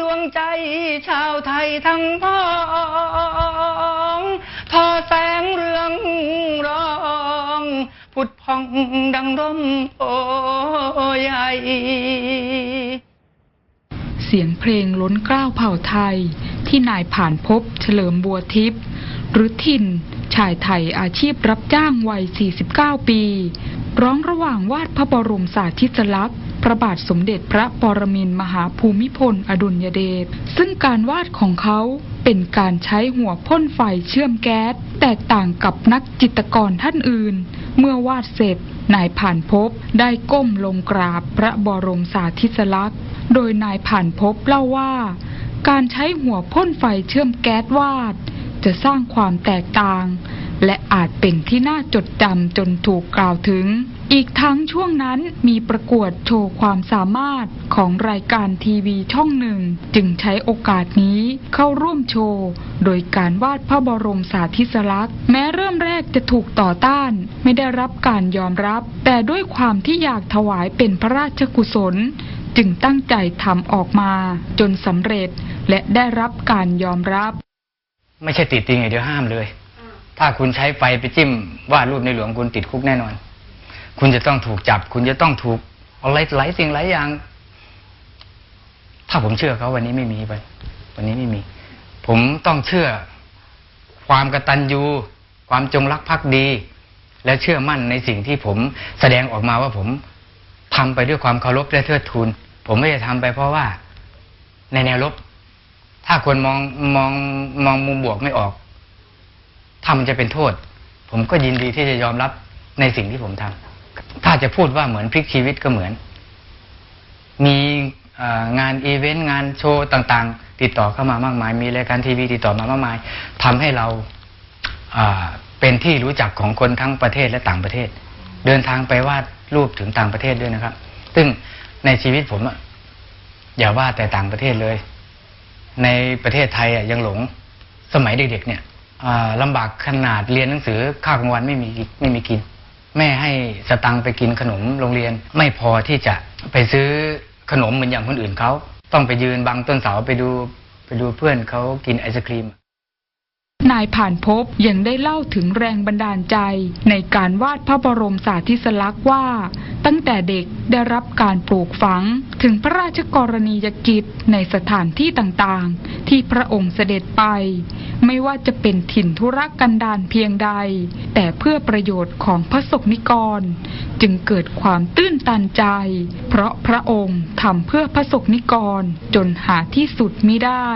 ดวงใจชาวไทยทั้งพ้อง ทอแสงเรืองรอง ผุดพองดังร่มโพใหญ่ เสียงเพลงล้นเกล้าวเผ่าไทย ที่นายผ่านพบเฉลิมบัวทิพย์หรือทินชายไทยอาชีพรับจ้างวัย 49 ปี ร้องระหว่างวาดพระบรมสาธิสลักษณ์ พระบาทสมเด็จพระปรมินทรมหาภูมิพลอดุลยเดช ซึ่งการวาดของเขาเป็นการใช้หัวพ่นไฟเชื่อมแก๊ส แตกต่างกับนักจิตรกรท่านอื่น เมื่อวาดเสร็จ นายผ่านพบได้ก้มลงกราบพระบรมสาธิสลักษณ์ โดยนายผ่านพบเล่าว่า การใช้หัวพ่นไฟเชื่อมแก๊สวาด จะสร้างความแตกต่าง และอาจเป็นที่น่าจดจำจนถูกกล่าวถึง อีกทั้งช่วงนั้นมีประกวดโชว์ความสามารถของรายการทีวีช่องหนึ่ง จึงใช้โอกาสนี้เข้าร่วมโชว์ โดยการวาดพระบรมสาธิสลักษณ์แม้เริ่มแรกจะถูกต่อต้าน ไม่ได้รับการยอมรับ แต่ด้วยความที่อยากถวายเป็นพระราชกุศล จึงตั้งใจทำออกมา จนสำเร็จและได้รับการยอมรับ ไม่ใช่ติดติงอย่างเดียวห้ามเลย ถ้าคุณใช้ไฟไปจิ้มวาดรูปในหลวงคุณติดคุกแน่นอน คุณจะต้องถูกจับ คุณจะต้องถูกอะไรหลายสิ่งหลายอย่าง ถ้าผมเชื่อเขาวันนี้ไม่มีไป วันนี้ไม่มี ผมต้องเชื่อความกตัญญูความจงรักภักดี และเชื่อมั่นในสิ่งที่ผมแสดงออกมาว่าผมทำไปด้วยความเคารพและเทิดทูน ผมไม่ได้ทำไปเพราะว่าในแนวลบ ถ้าคนมองมองมองมุมบวกไม่ออกถ้ามันจะเป็นโทษ ผมก็ยินดีที่จะยอมรับในสิ่งที่ผมทำ ถ้าจะพูดว่าเหมือนพลิกชีวิตก็เหมือน มีงานอีเวนต์งานโชว์ต่าง ๆ ติดต่อเข้ามามากมาย มีรายการทีวีติดต่อมามากมายทำให้เราเป็นที่รู้จักของคนทั้งประเทศและต่างประเทศ เดินทางไปวาดรูปถึงต่างประเทศด้วยนะครับ ซึ่งในชีวิตผมอย่าว่าแต่ต่างประเทศเลย ในประเทศไทยยังหลงสมัยเด็กๆเนี่ยลำบากขนาดเรียนหนังสือข้าวกลางวันไม่มีไม่มีกิน แม่ให้สตังค์ไปกินขนมโรงเรียน ไม่พอที่จะไปซื้อขนมเหมือนอย่างคนอื่นเขา ต้องไปยืนบังต้นเสาไปดูไปดูเพื่อนเขากินไอศครีม นายผ่านพบยังได้เล่าถึงแรงบันดาลใจ ในการวาดพระบรมสาธิสลักษณ์ว่า ตั้งแต่เด็กได้รับการปลูกฝัง ถึงพระราชกรณียกิจในสถานที่ต่างๆ ที่พระองค์เสด็จไป ไม่ว่าจะเป็นถิ่นธุรกันดารเพียงใด แต่เพื่อประโยชน์ของพระสงฆ์นิกร จึงเกิดความตื้นตันใจ เพราะพระองค์ทำเพื่อพระสงฆ์นิกรจนหาที่สุดมิได้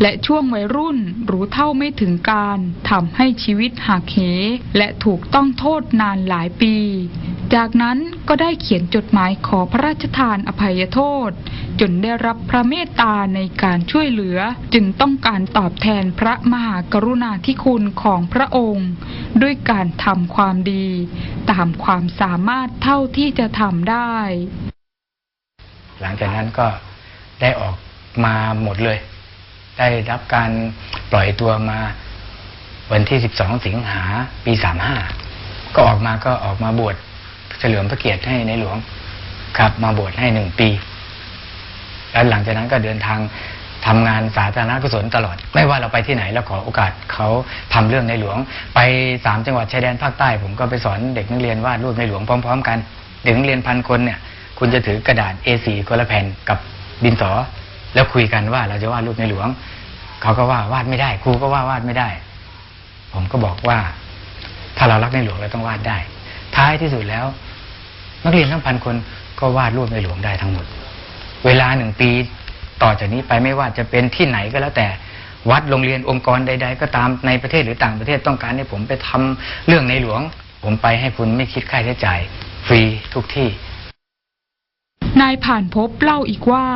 และช่วงวัยรุ่นรู้เท่าไม่ถึงการทำให้ชีวิตหักเหและถูกต้องโทษนานหลายปี จากนั้นก็ได้เขียนจดหมายขอพระราชทานอภัยโทษ จนได้รับพระเมตตาในการช่วยเหลือ จึงต้องการตอบแทนพระมหากรุณาธิคุณของพระองค์ ด้วยการทำความดี ตามความสามารถเท่าที่จะทำได้ หลังจากนั้นก็ได้ออกมาหมดเลย ได้รับการปล่อยตัวมาวันที่ 12 สิงหาปี 35 ก็ออกมาก็ออกมาบวช เฉลิมพระเกียรติให้ในหลวงครับ มาบวชให้หนึ่งปี แล้วหลังจากนั้นก็เดินทางทำงานสาธารณกุศลตลอด ไม่ว่าเราไปที่ไหนเราขอโอกาสเขาทำเรื่องในหลวง ไปสามจังหวัดชายแดนภาคใต้ ผมก็ไปสอนเด็กนักเรียนวาดรูปในหลวงพร้อม ๆ กันเด็กนักเรียนพันคนเนี่ย คุณจะถือกระดาษ A4 คนละแผ่นกับดินสอ แล้วคุยกันว่าเราจะวาดรูปในหลวง เขาก็ว่าวาดไม่ได้ ครูก็ว่าวาดไม่ได้ ผมก็บอกว่า ถ้าเรารักในหลวงเราต้องวาดได้ ท้ายที่สุดแล้ว นักเรียนทั้งพันคนก็วาดรูปในหลวงได้ทั้งหมด เวลาหนึ่งปีต่อจากนี้ไปไม่ว่าจะเป็นที่ไหนก็แล้วแต่วัดโรงเรียนองค์กรใด ๆ ก็ตามในประเทศหรือต่างประเทศต้องการให้ผมไปทำเรื่องในหลวง ผมไปให้คุณไม่คิดค่าใช้จ่าย ฟรีทุกที่ นายผ่านพบเล่าอีกว่า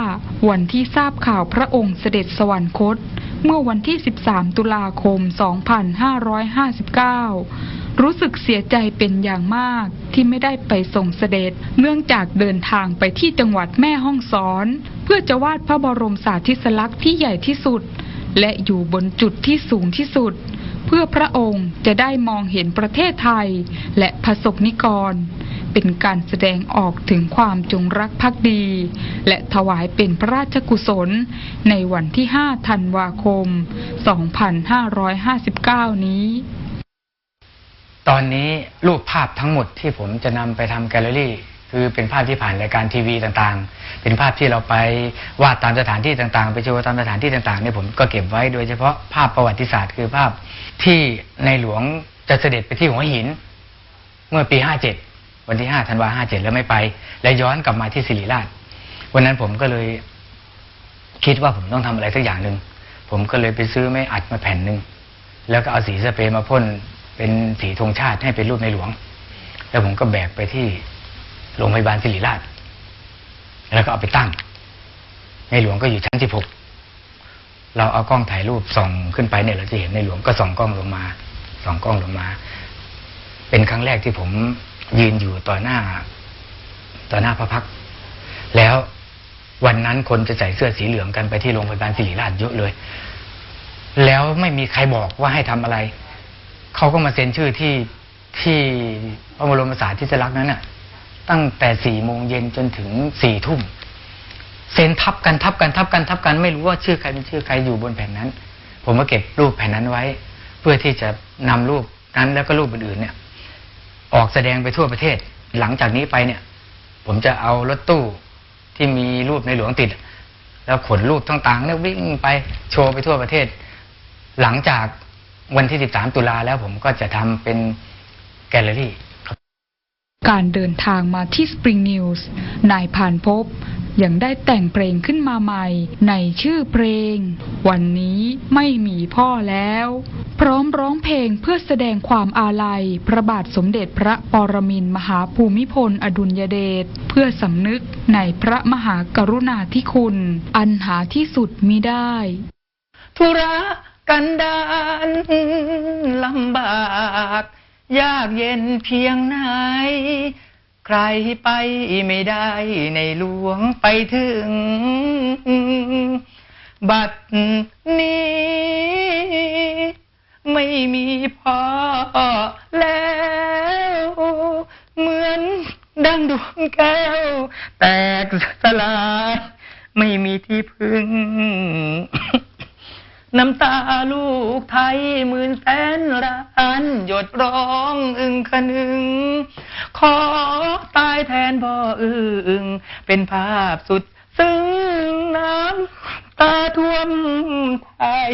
วันที่ทราบข่าวพระองค์เสด็จสวรรคต เมื่อวันที่ 13 ตุลาคม 2559 รู้สึกเสียใจเป็นอย่างมากที่ไม่ได้ไปส่งเสด็จ เนื่องจากเดินทางไปที่จังหวัดแม่ฮ่องสอน เพื่อจะวาดพระบรมสาธิสลักษณ์ที่ใหญ่ที่สุด และอยู่บนจุดที่สูงที่สุด เพื่อพระองค์จะได้มองเห็นประเทศไทย และประสบนิกร เป็นการแสดงออกถึงความจงรักภักดี และถวายเป็นพระราชกุศล ในวันที่ 5 ธันวาคม 2559 นี้ ตอนนี้รูปภาพทั้งหมดที่ผมจะนำไปทำแกลเลอรี่ คือเป็นภาพที่ผ่านรายการทีวีต่างๆ เป็นภาพที่เราไปวาดตามสถานที่ต่างๆ ไปโชว์ตามสถานที่ต่างๆเนี่ยผมก็เก็บไว้โดยเฉพาะภาพประวัติศาสตร์ คือภาพที่ในหลวงจะเสด็จไปที่หัวหิน เมื่อปี 57 วันที่ 5 ธันวา57 แล้วไม่ไป และย้อนกลับมาที่ศิริราช วันนั้นผมก็เลยคิดว่าผมต้องทำอะไรสักอย่างหนึ่งผมก็เลยไปซื้อไม้อัดมาแผ่นหนึ่งแล้วก็เอาสีสเปรย์มาพ่น เป็นสีธงชาติให้เป็นรูปในหลวง แล้วผมก็แบกไปที่โรงพยาบาลศิริราช แล้วก็เอาไปตั้ง ในหลวงก็อยู่ชั้น16เราเอากล้องถ่ายรูปส่องขึ้นไปเนี่ยเราจะเห็นในหลวงก็ส่องกล้องลงมาส่องกล้องลงมา เป็นครั้งแรกที่ผมยืนอยู่ต่อหน้า ต่อหน้าพระพัก แล้ววันนั้นคนจะใส่เสื้อสีเหลืองกันไปที่โรงพยาบาลศิริราชเยอะเลย แล้วไม่มีใครบอกว่าให้ทำอะไร เขาก็มาเซ็นชื่อที่ที่พระบรมสารีริลักษณ์นั้นน่ะ ตั้งแต่สี่โมงเย็นจนถึงสี่ทุ่มเซ็นทับกันทับกันทับกันทับกันไม่รู้ว่าชื่อใครเป็นชื่อใครอยู่บนแผ่นนั้น ผมก็เก็บรูปแผ่นนั้นไว้ เพื่อที่จะนำรูปนั้นแล้วก็รูปอื่นๆเนี่ย ออกแสดงไปทั่วประเทศ หลังจากนี้ไปเนี่ย ผมจะเอารถตู้ที่มีรูปในหลวงติด แล้วขนรูปต่างๆเนี่ยวิ่งไปโชว์ไปทั่วประเทศ หลังจาก วันที่ 13 ตุลาแล้วผมก็จะทำเป็นแกลเลอรี่การเดินทางมาที่ Spring News นายผ่านพบยังได้แต่งเพลงขึ้นมาใหม่ ในชื่อเพลง วันนี้ไม่มีพ่อแล้ว พร้อมร้องเพลงเพื่อแสดงความอาลัย พระบาทสมเด็จพระปรมินทรมหาภูมิพล อดุลยเดชเพื่อสำนึกในพระมหากรุณาธิคุณ อันหาที่สุดมิได้ ธุระ กันดารลำบาก ยากเย็นเพียงไหน ใครไปไม่ได้ในหลวงไปถึง บัดนี้ ไม่มีพ่อแล้ว เหมือนดังดวงแก้ว แตกสลาย ไม่มีที่พึ่ง น้ำตาลูกไทยหมื่นแสนล้านหยดร้องอึงคนึง ขอตายแทนพ่ออึงเป็นภาพสุดซึ้งน้ำตาท่วมไทย